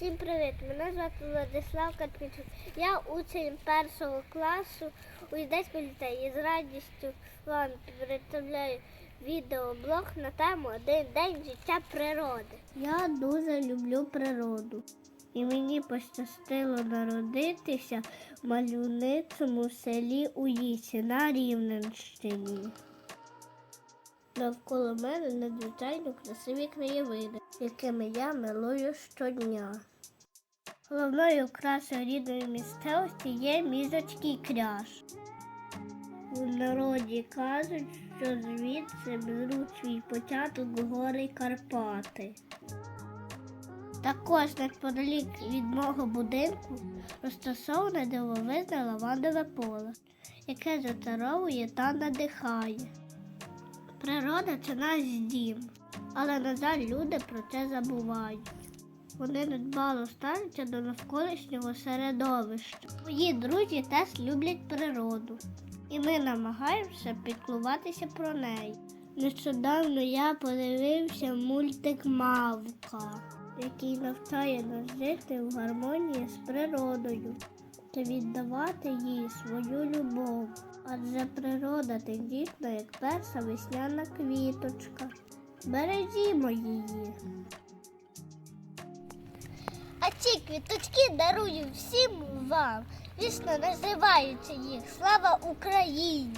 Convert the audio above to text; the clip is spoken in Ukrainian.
Всім привіт! Мене звати Владислав Карпінчук. Я учень першого класу у Ідецькому ліцеї і з радістю вам представляю відеоблог на тему Один день життя природи. Я дуже люблю природу. І мені пощастило народитися в мальовничому селі Уїсі на Рівненщині. Навколо мене надзвичайно красиві краєвиди, якими я милую щодня. Головною красою рідної місцевості є мізочкий кряж. У народі кажуть, що звідси беруть свій початок гори Карпати. Також неподалік від мого будинку розташоване дивовижне лавандове поле, яке зачаровує та надихає. Природа це наш дім, але, на жаль, люди про це забувають. Вони недбало ставляться до навколишнього середовища. Мої друзі теж люблять природу, і ми намагаємося піклуватися про неї. Нещодавно я подивився мультик Мавка, який навчає нас жити в гармонії з природою та віддавати їй свою любов. Адже природа тендітна, як перша весняна квіточка. Бережімо її. А ці квіточки дарую всім вам, Вічно називаючи їх Слава Україні!